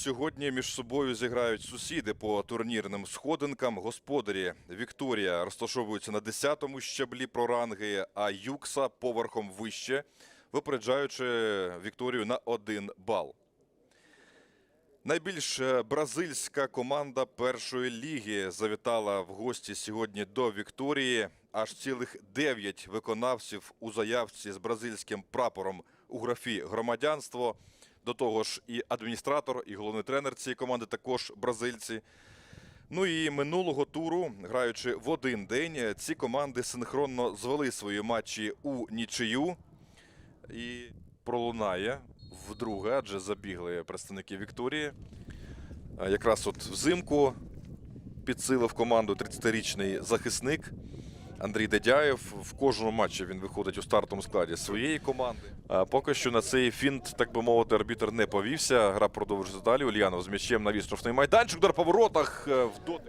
Сьогодні між собою зіграють сусіди по турнірним сходинкам. Господарі Вікторія розташовуються на 10-му щаблі про ранги, а Юкса поверхом вище, випереджаючи Вікторію на один бал. Найбільш бразильська команда першої ліги завітала в гості сьогодні до Вікторії. Аж цілих дев'ять виконавців у заявці з бразильським прапором у графі громадянство. До того ж, і адміністратор, і головний тренер цієї команди також бразильці. Ну і минулого туру, граючи в один день, ці команди синхронно звели свої матчі у нічию. І пролунає вдруге, адже забігли представники Вікторії. Якраз от взимку підсилив команду 30-річний захисник Андрій Дедяєв. В кожному матчі він виходить у стартовому складі своєї команди. А поки що на цей фінт, так би мовити, арбітр не повівся. Гра продовжується далі. Ульянов з м'ячем на штрафний майданчик. Удар по воротах. е.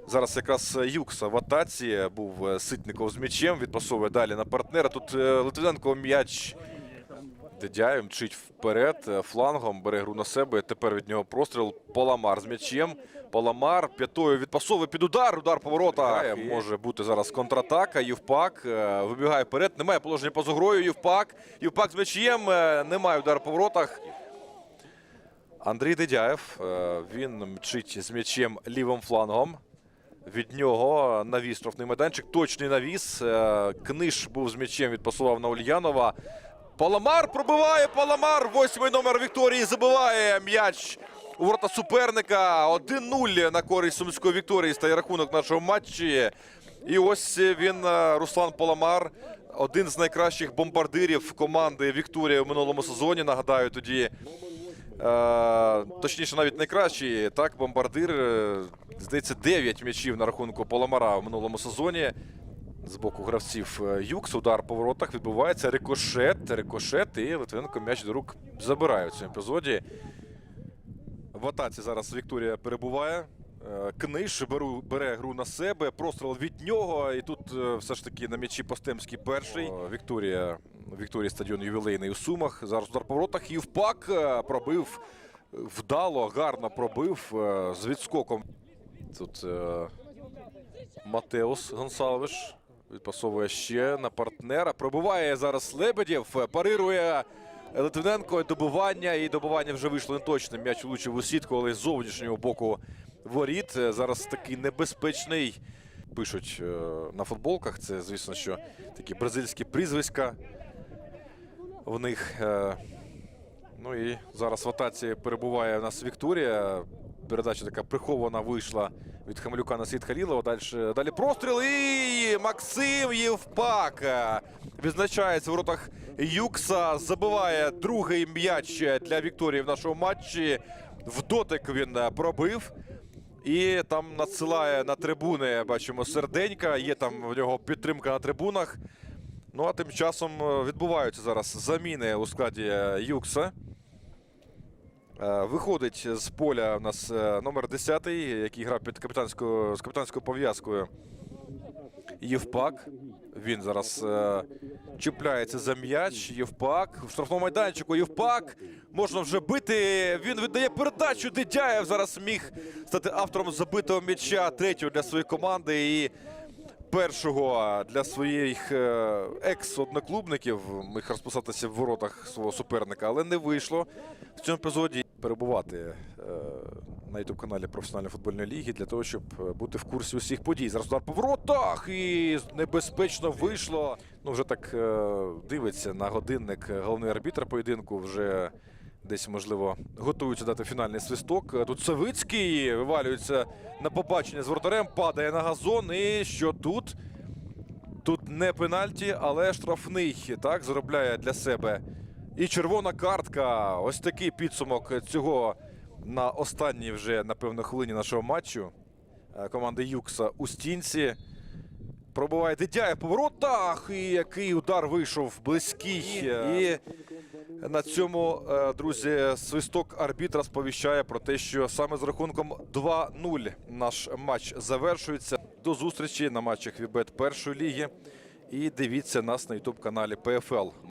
Зараз якраз Юкса в атаці був е, Ситников з м'ячем. Відпасовує далі на партнера. Тут е, Литвиненко м'яч Дедяєв мчить вперед, е, флангом бере гру на себе. Тепер від нього простріл. Паламар з м'ячем. Паламар п'ятою відпасовує під удар. Удар по воротах. Може бути зараз контратака. Євпак е, вибігає вперед. Немає положення поза грою. Євпак. Євпак з м'ячем. е, Немає удар по воротах. Андрій Дедяєв. Він мчить з м'ячем лівим флангом. Від нього навіс штрафний майданчик. Точний навіс. Книж був з м'ячем, відпасував на Ульянова. Паламар пробиває. Паламар. Восьмий номер Вікторії забиває м'яч у ворота суперника. 1-0 на користь Сумської Вікторії стає рахунок нашого матчі. І ось він, е, Руслан Паламар, один з найкращих бомбардирів команди Вікторія в минулому сезоні. Нагадаю, тоді Е, точніше, навіть найкращий так, бомбардир. е, Здається, 9 м'ячів на рахунку Паламара в минулому сезоні. З боку гравців е, Юкс. Удар по воротах відбувається. Рикошет, рикошет, і Литвиненко м'яч до рук забирає в цьому епізоді. В атаці зараз Вікторія перебуває. Е, Книж беру, бере гру на себе, простріл від нього. І тут е, все ж таки на м'ячі Постемський перший. Вікторія, Вікторія стадіон ювілейний у Сумах. Зараз удар по воротах. Євпак е, пробив вдало, гарно пробив з відскоком. Тут Матеус Гонсалвиш відпасовує ще на партнера. Пробиває зараз Лебедєв, парирує Литвиненко. Добивання. І добивання вже вийшло неточне. М'яч влучив у сітку, але з зовнішнього боку воріт. Зараз такий небезпечний. Пишуть е, на футболках. Це, звісно, що такі бразильські прізвиська в них. е, Ну і зараз в атаці перебуває у нас Вікторія. Передача така прихована вийшла від Хамелюка на світ Халілова. Далі, далі простріл і Максим Євпак відзначається в воротах Юкса. Забиває другий м'яч для Вікторії в нашому матчі. В дотик він пробив. І там надсилає на трибуни, бачимо, серденька. Є там в нього підтримка на трибунах. Ну а тим часом е, відбуваються зараз заміни у складі Юкса. Е, Виходить з поля у нас е, номер 10, який грав під капітанською з капітанською пов'язкою. Євпак. Він зараз е, чіпляється за м'яч. Євпак. В штрафному майданчику Євпак. Можна вже бити. Він віддає передачу. Дедяєв зараз міг стати автором забитого м'яча третього для своєї команди. І першого для своїх екс-одноклубників міг розписатися в воротах свого суперника, але не вийшло в цьому епізоді перебувати е, на youtube каналі професіональної футбольної ліги для того, щоб е, бути в курсі усіх подій. Зараз удар по воротах і небезпечно вийшло. Ну вже так е, дивиться на годинник головний арбітр поєдинку. Вже десь можливо готуються дати фінальний свисток. Тут Савицький вивалюється на побачення з воротарем, падає на газон. І що тут? Тут не пенальті, але штрафний. Так, заробляє для себе. І червона картка. Ось такий підсумок цього на останній вже, напевно, хвилині нашого матчу. Е, Команди Юкса у стінці. Пробиває Дедяєв по воротах. І який удар вийшов близький. І на цьому, е, друзі, свисток арбітра сповіщає про те, що саме з рахунком 2-0 наш матч завершується. До зустрічі на матчах Вібет першої ліги. І дивіться нас на ютуб каналі ПФЛ.